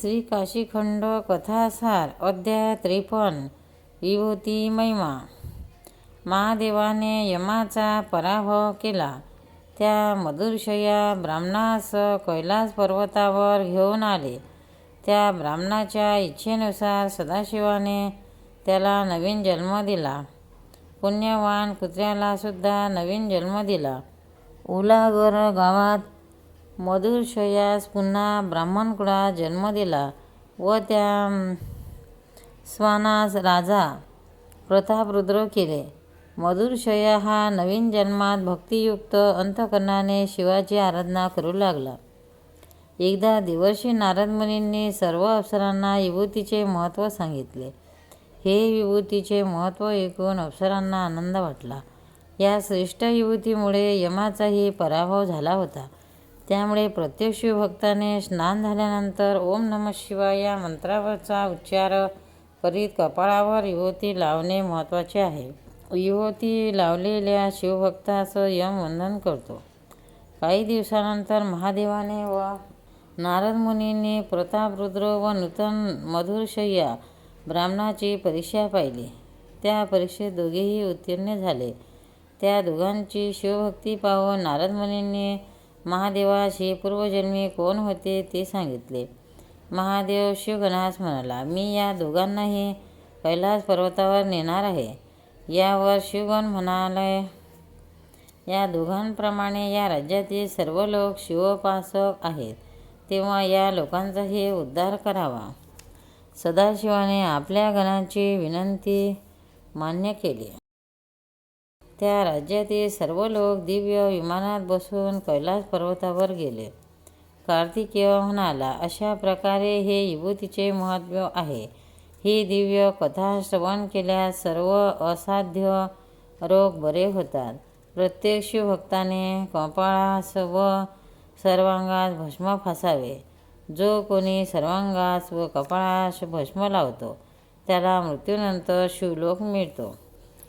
श्री काशीखंड कथासार अध्याय त्रेपन्न विभूती महिमा. महादेवाने यमाचा पराभव केला. त्या मधुरशया ब्राह्मणास कैलास पर्वतावर घेऊन आले. त्या ब्राह्मणाच्या इच्छेनुसार सदाशिवाने त्याला नवीन जन्म दिला. पुण्यवान कुत्र्याला सुद्धा नवीन जन्म दिला. उलागर गावात मधुरशयास पुन्हा ब्राह्मणकुळात जन्म दिला व त्या श्वानास राजा प्रतापरुद्र केले. मधुरशया हा नवीन जन्मात भक्तियुक्त अंतकरणाने शिवाची आराधना करू लागला. एकदा दिवशी नारद मुनींनी सर्व अप्सरांना विभूतीचे महत्त्व सांगितले. हे विभूतीचे महत्त्व ऐकून अप्सरांना आनंद वाटला. या श्रेष्ठ विभूतीमुळे यमाचाही पराभव झाला होता. त्यामुळे प्रत्येक शिवभक्ताने स्नान झाल्यानंतर ओम नम शिवाय या मंत्रावरचा उच्चार करीत कपाळावर युवती लावणे महत्त्वाचे आहे. युवती लावलेल्या शिवभक्ताचं यम वंदन करतो. काही दिवसानंतर महादेवाने व नारद मुनीने प्रतापरुद्र व नूतन मधुरशय्या ब्राह्मणाची परीक्षा पाहिली. त्या परीक्षेत दोघेही उत्तीर्ण झाले. त्या दोघांची शिवभक्ती पाहून नारद मुनींनी महादेवाशी पूर्वजन्मी कोण होते ते सांगितले. महादेव शिवगणास म्हणाला मी या दोघांनाही कैलास पर्वतावर नेणार आहे. यावर शिवगण म्हणाले या दोघांप्रमाणे या राज्यातील सर्व लोक शिवोपासक आहेत. तेव्हा या लोकांचाही उद्धार करावा. सदाशिवाने आपल्या गणाची विनंती मान्य केली. त्या राज्यातील सर्व लोक दिव्य विमानात बसून कैलास पर्वतावर गेले. कार्तिकेय म्हणाला अशा प्रकारे हे विभूतीचे महत्त्व आहे. ही दिव्य कथा श्रवण केल्यास सर्व असाध्य रोग बरे होतात. प्रत्येक शिवभक्ताने कपाळास व सर्वांगास भस्म फासावे. जो कोणी सर्वांगास व कपाळास भस्म लावतो त्याला मृत्यूनंतर शिवलोक मिळतो.